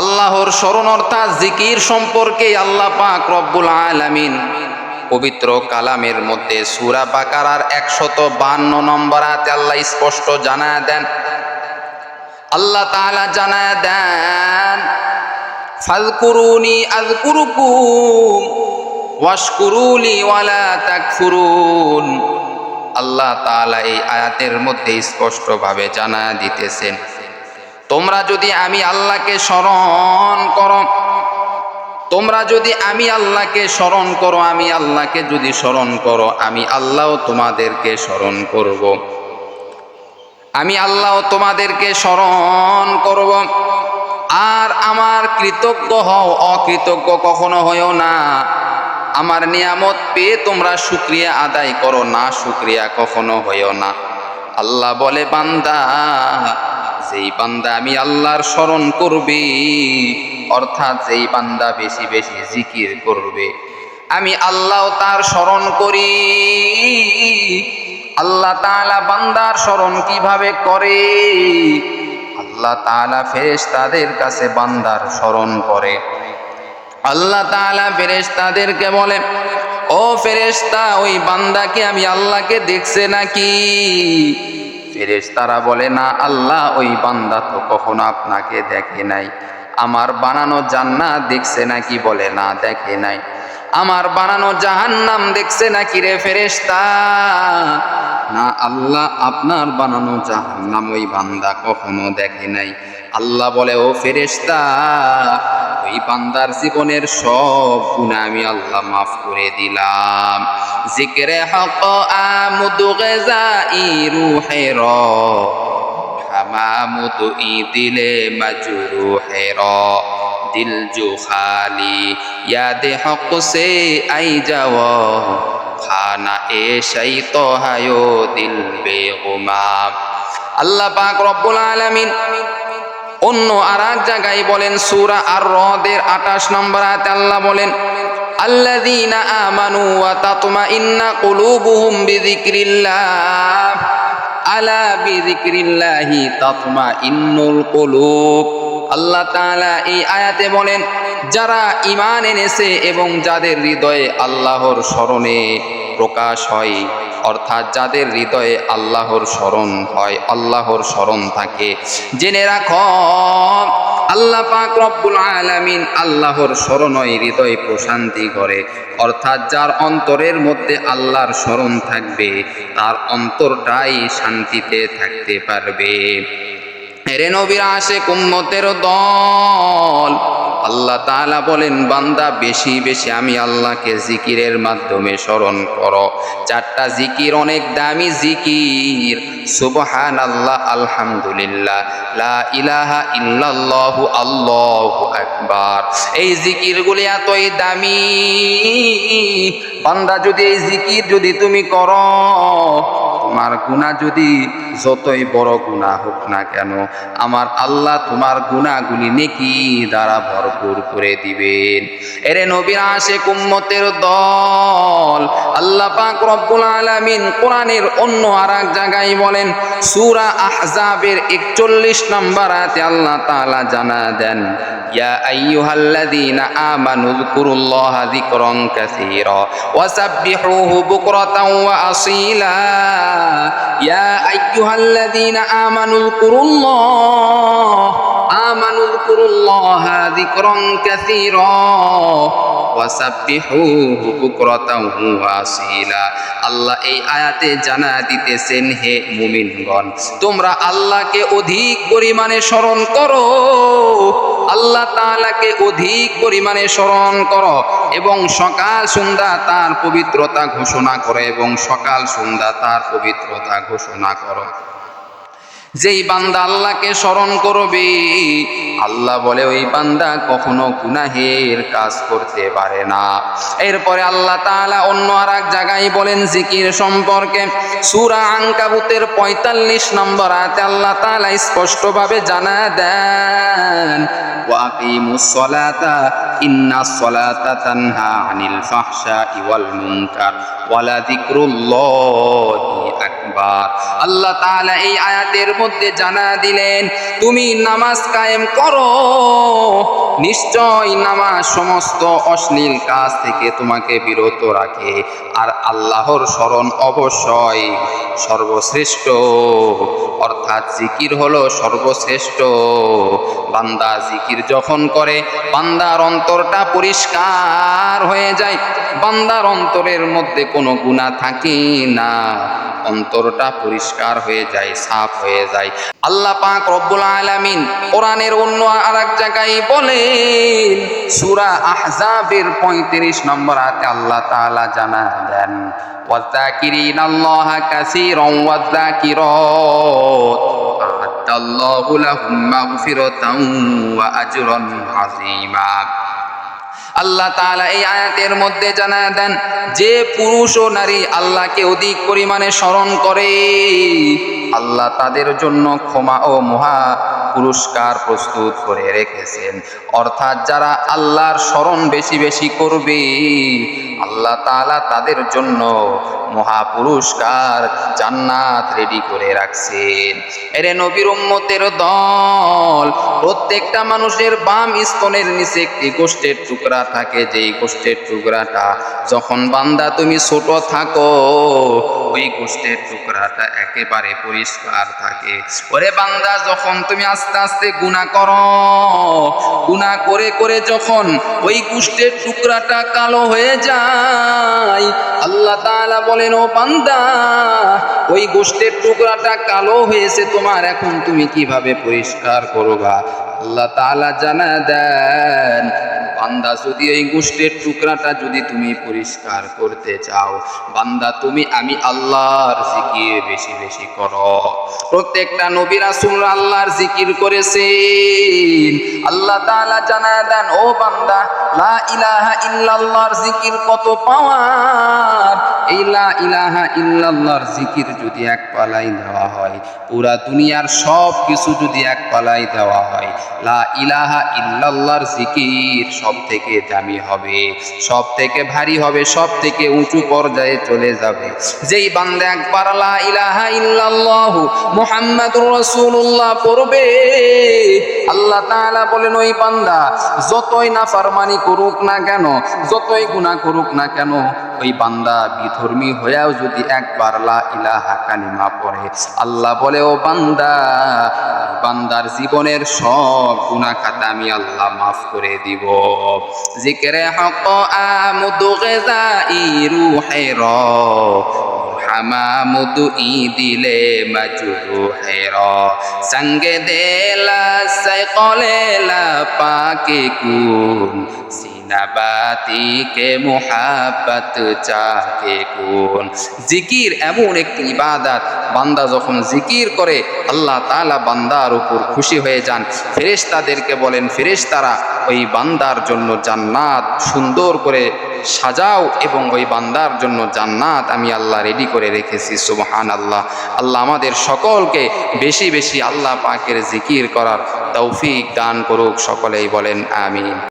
আল্লাহর স্মরণ অর্থাৎ জিকির সম্পর্কে আল্লাহ পাক রব্বুল আলামিন পবিত্র কালামের মধ্যে সুরা বাকারার একশত বান্ন নম্বর আয়াতে আল্লাহ স্পষ্ট জানা দেন। আল্লাহ তাআলা জানা দেন, ফাযকুরুনি আযকুরুকুম ওয়াশকুরুলি ওয়ালা তাকফুরুন। আল্লাহ তাআলা এই আয়াতের মধ্যে স্পষ্টভাবে জানা দিতেছেন তোমরা যদি আমি আল্লাহকে স্মরণ করো, তোমরা যদি আমি আল্লাহকে স্মরণ করো, আমি আল্লাহকে যদি স্মরণ করো, আমি আল্লাহও তোমাদেরকে স্মরণ করব। আমি আল্লাহ তোমাদেরকে স্মরণ করব। আর আমার কৃতজ্ঞ হও, অকৃতজ্ঞ কখনো হয়েও না। আমার নিয়ামত পেয়ে তোমরা শুক্রিয়া আদায় করো, না শুক্রিয়া কখনো হয়েও না। আল্লাহ বলে, বান্দা যেই বান্দা আমি আল্লাহর স্মরণ করবে, অর্থাৎ যেই বান্দা বেশি বেশি জিকির করবে, আমি আল্লাহ তার স্মরণ করি। আল্লাহ তাআলা বান্দার স্মরণ কীভাবে করে? আল্লাহ তালা তাআলা ফেরেশতাদের কাছে বান্দার স্মরণ করে। আল্লাহ তালা তাআলা ফেরেশতাদেরকে বলে, ও ফেরেশতা, ওই বান্দাকে আমি আল্লাহকে দেখছে নাকি? ফেরেশতারা বলে, না, আল্লাহ ওই বান্দা তো কখনো আপনাকে দেখে নাই। আমার বানানো জান্নাত দেখছে নাকি? বলে, না, দেখে নাই। আমার বানানো জাহান্নাম দেখছে নাকি রে ফেরেস্তা না, আল্লাহ আপনার বানানো জাহান্নাম ওই বান্দা কখনো দেখে নাই। আল্লাহ বলে, ও ফেরেশতা, ওই বান্দার জীবনের সব গুণা আমি আল্লাহ মাফ করে দিলাম। জিকরে হক আমুদু গেজাই রুহের হামামুদু ই দিলে মাজুরু হের দিল জু খালি, ইয়াদে হক সে আই যাও, খানা এ শাই তো হায়ো দিল বেগুমাম আল্লাহ পাক রব্বুল আলামিন অন্য আর এক জায়গায় বলেন সুরা আর রদের আঠাশ নম্বর আয়াতে আল্লাহ বলেন, আল্লাযীনা আমানু ওয়া তাতমাইন্না কুলুবুহুম বিযিকরিল্লাহ। আলা বিযিকরিল্লাহি তাতমাইন্নুল কুলুব। আল্লাহ তাআলা এই আয়াতে বলেন, যারা ঈমান এনেছে এবং যাদের হৃদয়ে আল্লাহর স্মরণে প্রকাশ হয়। অর্থাৎ যাদের হৃদয়ে আল্লাহর স্মরণ হয়, আল্লাহর স্মরণ থাকে। জেনে রাখো, আল্লাহ পাক রব্বুল আলামিন আল্লাহর স্মরণই হৃদয় প্রশান্তি করে। অর্থাৎ যার অন্তরের মধ্যে আল্লাহর স্মরণ থাকবে, তার অন্তরটাই শান্তিতে থাকতে পারবে। রে নবীর আসে কুম্মতের দল আল্লাহ তালা বলেন, বান্দা, বেশি বেশি আমি আল্লাহকে জিকিরের মাধ্যমে স্মরণ করো। চারটা জিকির অনেক দামি জিকির। সুবহান আল্লাহ আলহামদুলিল্লাহ। লা ইলাহা ইল্লাল্লাহ, আল্লাহ আকবার। এই জিকিরগুলি এতই দামি। বান্দা, যদি এই জিকির যদি তুমি করো তোমার গুণা যদি যতই বড় গুণা হোক না কেন, আমার আল্লাহ তোমার গুণাগুলি নেকি দ্বারা ভরপুর করে দিবেন। এরে নবীর আসে কুম্মতের দল, আল্লাহ পাক রব্বুল আলামিন কোরআনের অন্য আর এক জায়গায় বলেন, সূরা আহজাবের 41 নম্বর আয়াতে আল্লাহ তাআলা জানা দেন, ইয়া ইয়া আইয়ুহাল্লাযীনা আমানু যকুরুল্লাহ আমানু যকুরুল্লাহা যিকরান কাসীরা ওয়াসাব্বিহুহু বুকরাতাও ওয়া আসীলা আল্লাহ এই আয়াতে জানা দিতেছেন, হে মুমিনগণ, তোমরা আল্লাহকে অধিক পরিমাণে স্মরণ করো। আল্লাহ তাআলাকে অধিক পরিমাণে স্মরণ করো এবং সকাল সন্ধ্যা তার পবিত্রতা ঘোষণা করো এবং সকাল সন্ধ্যা তার পবিত্রতা ঘোষণা করো। যেই বান্দা আল্লাহকে স্মরণ করবে, আল্লাহ বলে ওই বান্দা কখনো গুনাহের কাজ করতে পারে না। এরপরে আল্লাহ তাআলা অন্য আর এক জায়গায় বলেন জিকির সম্পর্কে। সূরা আনকাবুতের পঁয়তাল্লিশ নম্বর আয়াতে আল্লাহ তাআলা স্পষ্টভাবে জানা দেন ওয়াকিমুস সলাতা ইন্নাস তানহা আনিল ফাহশাই ওয়াল মুনকার, ওয়ালা যিকরুল্লাহি আল্লাহ তাআলা এই আয়াতের মধ্যে জানা দিলেন তুমি নামাজ কায়েম করো নিশ্চয় নামাজ সমস্ত অশ্লীল কাজ থেকে তোমাকে বিরত রাখে। আর আল্লাহর স্মরণ অবশ্যই সর্বশ্রেষ্ঠ। অর্থাৎ জিকির হলো সর্বশ্রেষ্ঠ। বান্দা জিকির যখন করে, বান্দার অন্তরটা পরিষ্কার হয়ে যায়। বান্দার অন্তরের মধ্যে কোনো গুণা থাকে না। অন্তরটা পরিষ্কার হয়ে যায়, সাফ হয়ে যায়। আল্লাহ পাক রব্বুল আলামিন কোরআনের অন্য আর এক জায়গায় বলেন সূরা আহজাবের 35 নম্বর আয়াতে আল্লাহ তাআলা জানা দেন والذاكرين الله كثيرا والذاكرات أعد الله لهم مغفرة وأجرا عظيما আল্লাহ তাআলা এই আয়াতের মধ্যে জানা দেন যে পুরুষ ও নারী আল্লাহকে অধিক পরিমাণে স্মরণ করে আল্লাহ তাদের জন্য ক্ষমা ও মহা পুরস্কার প্রস্তুত করে রেখেছেন। অর্থাৎ যারা আল্লাহর স্মরণ বেশি বেশি করবে আল্লাহ তালা তাদের জন্য মহা পুরস্কার জান্নাত রেডি করে রাখছেন। এরে নবীর উম্মতের দল, প্রত্যেকটা মানুষের বাম স্তনের নিচে একটি গোষ্ঠের টুকরা থাকে। যেই গোষ্ঠের টুকরাটা যখন বান্দা তুমি ছোট থাকো, ওই গোষ্ঠের টুকরাটা একেবারে পরিষ্কার থাকে। ওরে বান্দা, যখন তুমি আস্তে আস্তে গুণা করো গুণা করে করে যখন ওই গোষ্ঠের টুকরাটা কালো হয়ে যায় আল্লাহ তাআলা বলেন, ও বান্দা, ওই গোষ্ঠের টুকরাটা কালো হয়েছে, তোমার এখন তুমি কীভাবে পরিষ্কার করবা আল্লাহ তাআলা জানা দেন, বান্দা, যদি ওই গোষ্ঠের টুকরাটা যদি তুমি পরিষ্কার করতে চাও, বান্দা, তুমি আমি আল্লাহর জিকির বেশি বেশি করো। প্রত্যেকটা নবী রাসূল আল্লাহর জিকির করেছেন। আল্লাহ তাআলা জানা দেন, ও বান্দা লা ইলাহা ইল্লাল্লাহর জিকির কত পাওয়ার? এই লা ইলাহা ইল্লাল্লাহর জিকির যদি এক পালাই দেওয়া হয়, পুরা দুনিয়ার সব কিছু যদি এক পালাই দেওয়া হয়, লা ইলাহা ইল্লাল্লাহর জিকির সব থেকে দামি হবে সব থেকে ভারী হবে সব থেকে উঁচু পর্যায়ে চলে যাবে। যেই বান্দা একবার লা ইলাহা ইল্লাল্লাহু মুহাম্মাদুর রাসূলুল্লাহ পড়বে, আল্লাহ তাআলা বলেন, ওই বান্দা, যতই নাফরমানি করুক না কেন, যতই গুণা করুক না কেন, ওই বান্দা বিধর্মী হয়েও যদি একবার লা ইলাহা কালিমা পড়ে, আল্লাহ বলে, ও বান্দা, বান্দার জীবনের সব গুনাহ খাতা আমি আল্লাহ মাফ করে দিব। জিকরে হক আমুদু গেজাই রুহের হামামুদু ই দিলে মাজুরু হের সঙ্গে দেলা সাইকলেলা পাকে কুন সিনাবাতি কে মোহাব্বত চাকে কোন? জিকির এমন একটি ইবাদত, বান্দা যখন জিকির করে, আল্লাহ তাআলা বান্দার উপর খুশি হয়ে যান। ফেরেশতাদেরকে বলেন, ফেরেশতারা ওই বান্দার জন্য জান্নাত সুন্দর করে সাজাও এবং ওই বান্দার জন্য জান্নাত আমি আল্লাহ রেডি করে রেখেছি। সুবহান আল্লাহ আল্লাহ আমাদের সকলকে বেশি বেশি আল্লাহ পাকের জিকির করার তৌফিক দান করুক, সকলেই বলেন, আমিন।